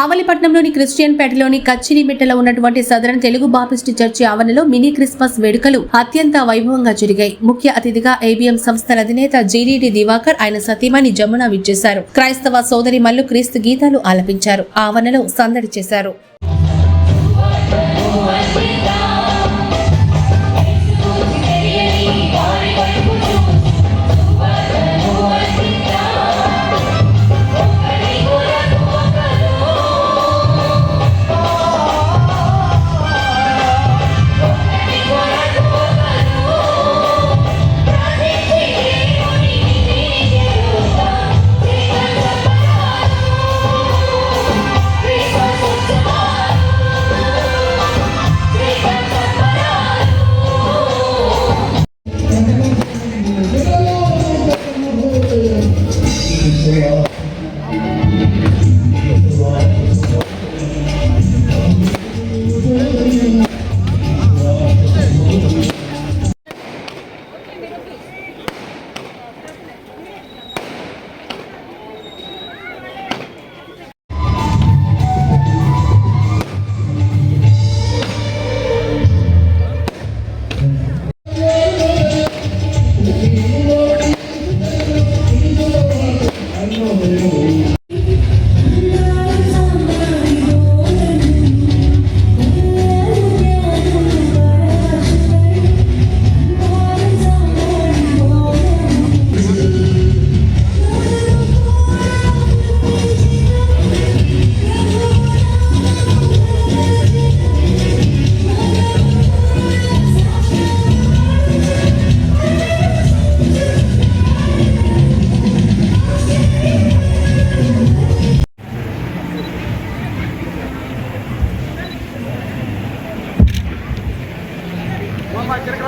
కావలిపట్నంలోని Christian పేటలోని కచ్చిరిమిట్టలో ఉన్నటువంటి సదరన్ తెలుగు బాపిస్ట్ చర్చి ఆవరణలో మినీ క్రిస్మస్ వేడుకలు అత్యంత వైభవంగా జరిగాయి. ముఖ్య అతిథిగా ఏబిఎం సంస్థల అధినేత జీడీడి దివాకర్ ఆయన సతీమణి జమున విచ్చేశారు. క్రైస్తవ సోదరి మల్లు క్రీస్తు గీతాలు ఆలపించారు. ఆవరణలో సందడి చేశారు.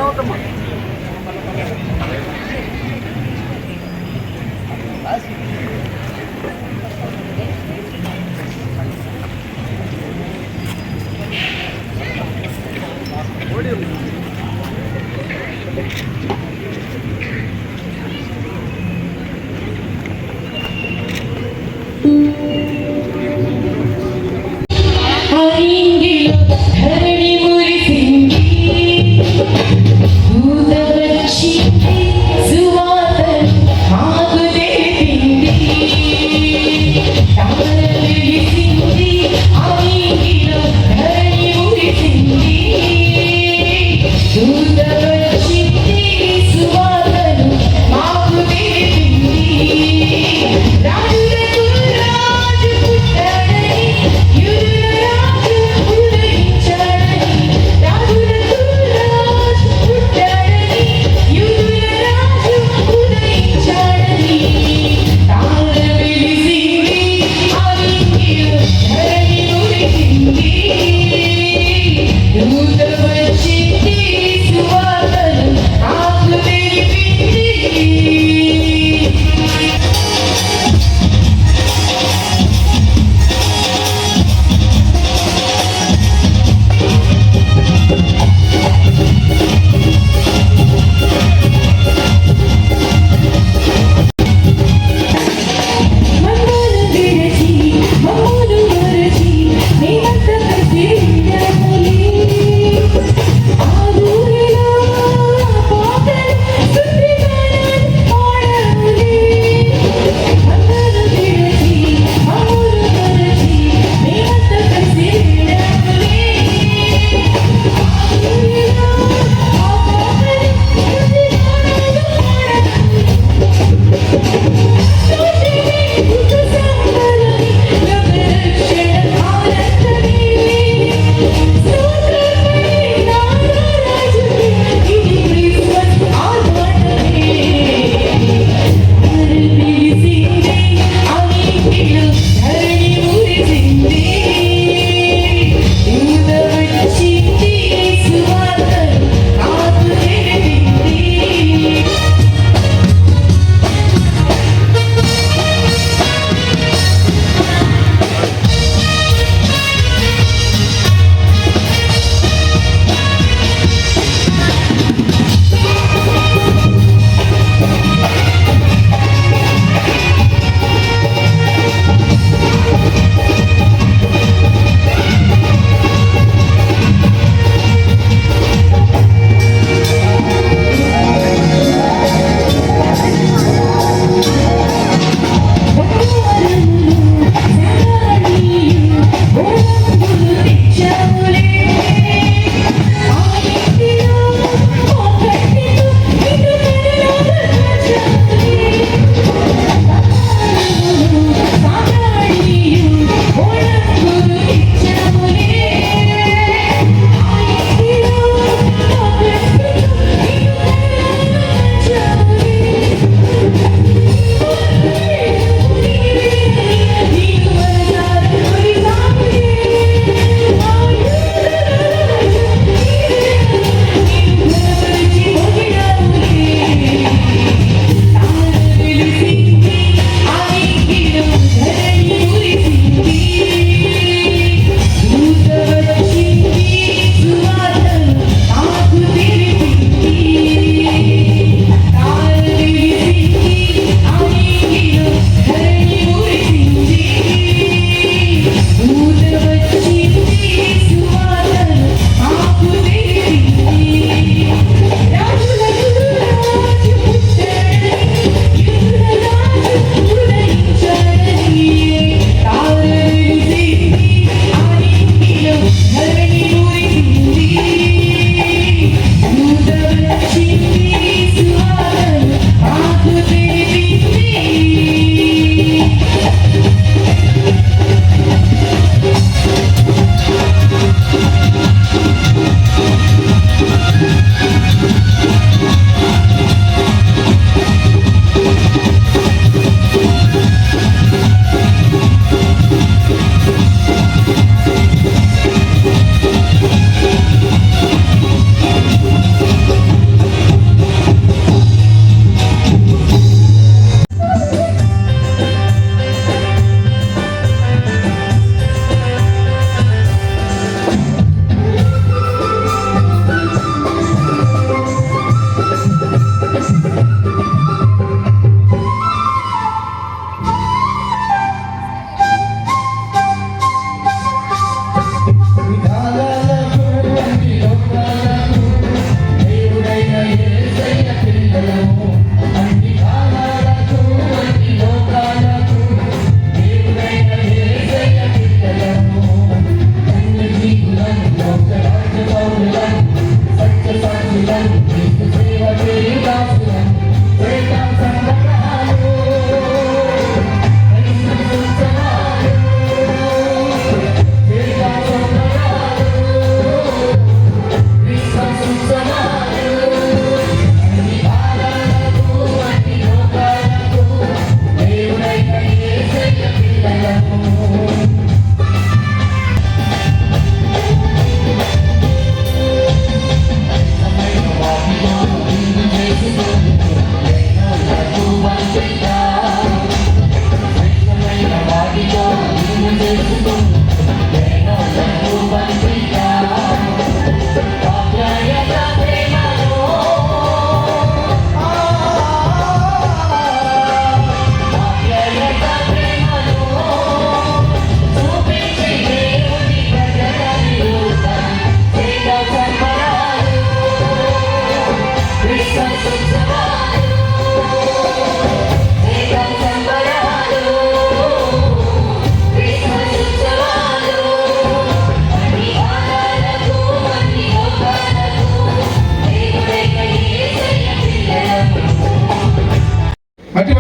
ano naman.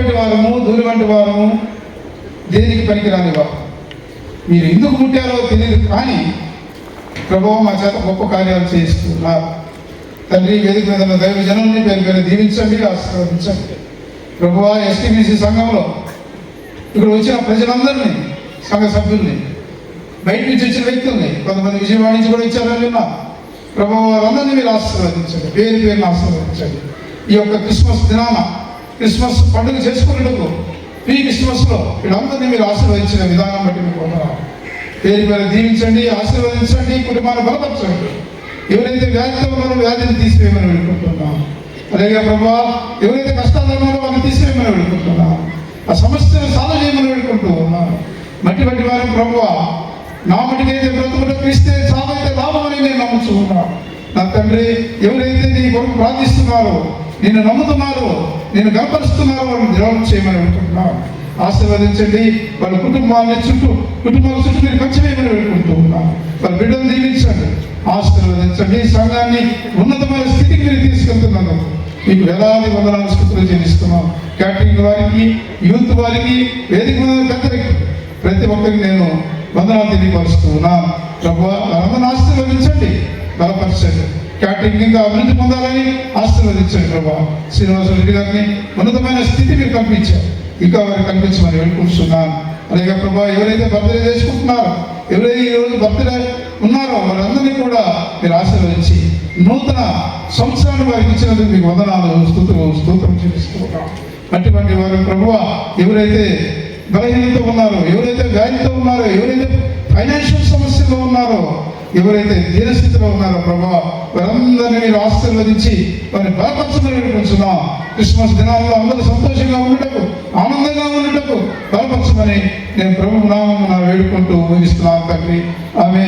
వంటి వారము ధూళి వంటి వారము దేనికి పనికిరాని వారు? మీరు ఎందుకు ముట్టారో తెలియదు కానీ ప్రభావం మా చేత గొప్ప కార్యాలు చేయిస్తున్నారు తండ్రి వేదిక మీద ఉన్న దైవ జనాన్ని పేరు పేరు దీవించండి ఆశీర్వదించండి. ప్రభువా ఎస్టీబీసీ సంఘంలో ఇక్కడ వచ్చిన ప్రజలందరినీ సంఘ సభ్యుల్ని బయట నుంచి వచ్చిన వ్యక్తుల్ని కొంతమంది విజయవాడ నుంచి కూడా వచ్చారని విన్నా. ప్రభు వారందరినీ మీరు ఆశీర్వదించండి పేరు పేరుని ఆశీర్వదించండి. ఈ యొక్క క్రిస్మస్ దినాన క్రిస్మస్ పండుగ చేసుకునేటప్పుడు ఈ క్రిస్మస్లో వీళ్ళందరినీ మీరు ఆశీర్వదించిన విధానం బట్టి మీకు పేరు మీద దీవించండి ఆశీర్వదించండి కుటుంబాన్ని బలపరచండి. ఎవరైతే వ్యాధితో ఉన్నారో వ్యాధిని తీసివేయమని వేడుకుంటున్నాం. అలాగే ప్రభా ఎవరైతే కష్టాలు ఉన్నారో వాళ్ళని తీసివేయమని వేడుకుంటున్నాం. ఆ సమస్యను సాధన చేయమని వేడుకుంటూ ఉన్నాను మట్టి బట్టి వారు ప్రభువా నా మటుకైతే బ్రతుకుట క్రీస్తే చావైతే లాభం అని నేను నమ్ముతూ నా తండ్రి ఎవరైతే నీ కొరకు ప్రార్థిస్తున్నారో నేను నమ్ముతున్నారో నేను గర్పరుస్తున్నారు వాళ్ళని ద్రోహం చేయమని అనుకుంటున్నాను ఆశీర్వదించండి. వాళ్ళ కుటుంబాన్ని చుట్టూ కుటుంబాల చుట్టూ మీరు ఖర్చు వేయమని వేడుకుంటూ ఉన్నాను వాళ్ళ బిడ్డలు దీవించండి. ఆశీర్వదించండి. సంఘాన్ని ఉన్నతమైన స్థితికి మీరు తీసుకెళ్తున్నాను మీకు వేలాది వందనాలు స్థితిలో జీవిస్తున్నాం క్యాటరింగ్ వారికి యూత్ వారికి వేదిక ఉన్న ప్రతి ఒక్కరికి నేను వందనాలు తెలియపరుస్తున్నా ప్రభు వారందరిని ఆశీర్వదించండి. బలపరచండి. క్యాటరింగ్ ఇంకా అభివృద్ధి పొందాలని ఆశీర్వదించండి ప్రభా. శ్రీనివాస రెడ్డి గారిని ఉన్నతమైన స్థితి మీరు కల్పించారు. ఇంకా వారికి కల్పించమని వేడుకుంటున్నాను. అలాగే ప్రభా ఎవరైతే బర్త్డే చేసుకుంటున్నారో ఎవరైతే ఈరోజు బర్త్డే ఉన్నారో వారందరినీ కూడా మీరు ఆశీర్వదించి నూతన సంవత్సరాన్ని వారికి ఇచ్చినందుకు మీకు వందనాలు స్థుతులు స్తోత్రం చేస్తున్నాం అటువంటి వారు ప్రభువ ఎవరైతే బలహీనతో ఉన్నారో ఎవరైతే వ్యాధితో ఉన్నారో ఎవరైతే ఫైనాన్షియల్ సమస్యలో ఉన్నారో ఎవరైతే దీనస్థితిలో ఉన్నారో ప్రభా వారందరినీ మీరు ఆశీర్వదించి వారిని బలపరచమని క్రిస్మస్ దినాల్లో అందరూ సంతోషంగా ఉండటకు ఆనందంగా ఉండటకు బలపరచమని నేను ప్రభు నామం నా వేడుకుంటూ ఊహిస్తున్నాను తండ్రి. ఆమె